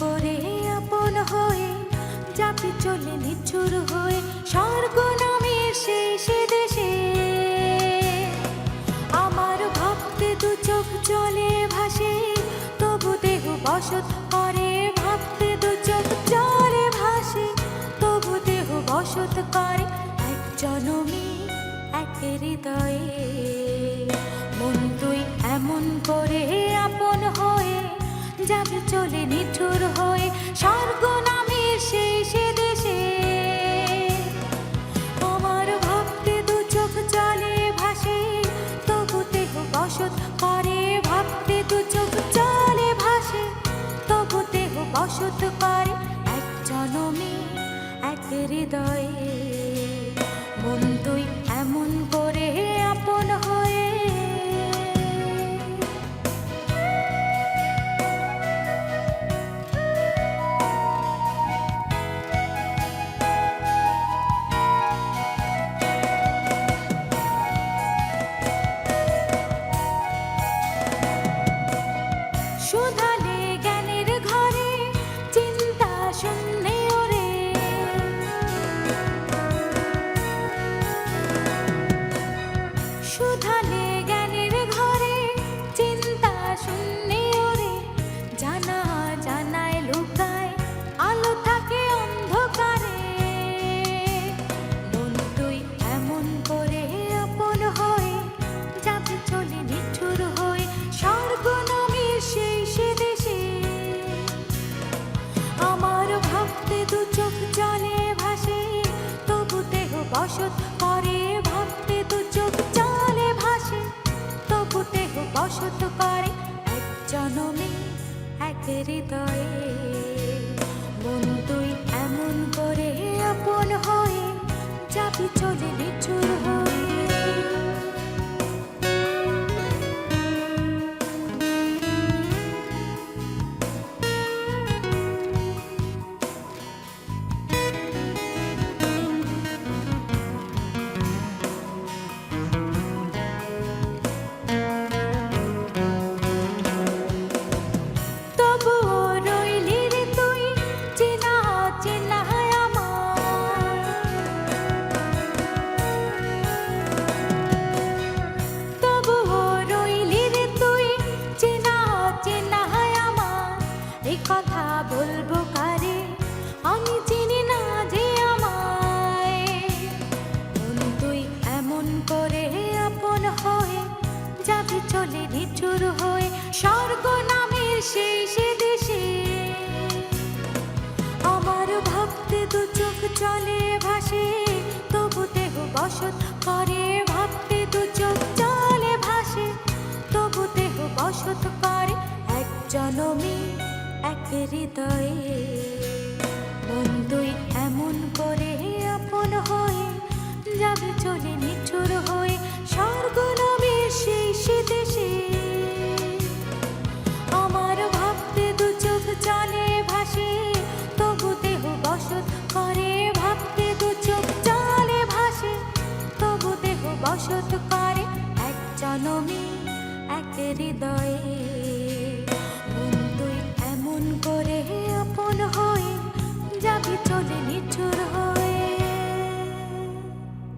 করে আপন হয়ে যাবে চলে নিচুর হয়ে, স্বর্গ নামের শেষ দেশে। আমার ভাবতে দু চোখ জলে ভাসে, তবু দেহ বসত করে ভাবতে দু চোখ জলে ভাসে, তবু দেহ বসত করে এক জনমে এক হৃদয়ে। মন তুই এমন করে যাবে চলে নিঠুর হয়ে স্বর্গ নামের শেষ দেশে। আমার ভাবতে দু চোখ জলে ভাসে, তবু দেহ বসত করে ভাবতে দু চোখ জলে ভাসে, তবু দেহ বসত করে এক জনমে, এক হৃদয়ে এক জনমে এক হৃদয়ে। তুই এমন করে আপন হয়ে।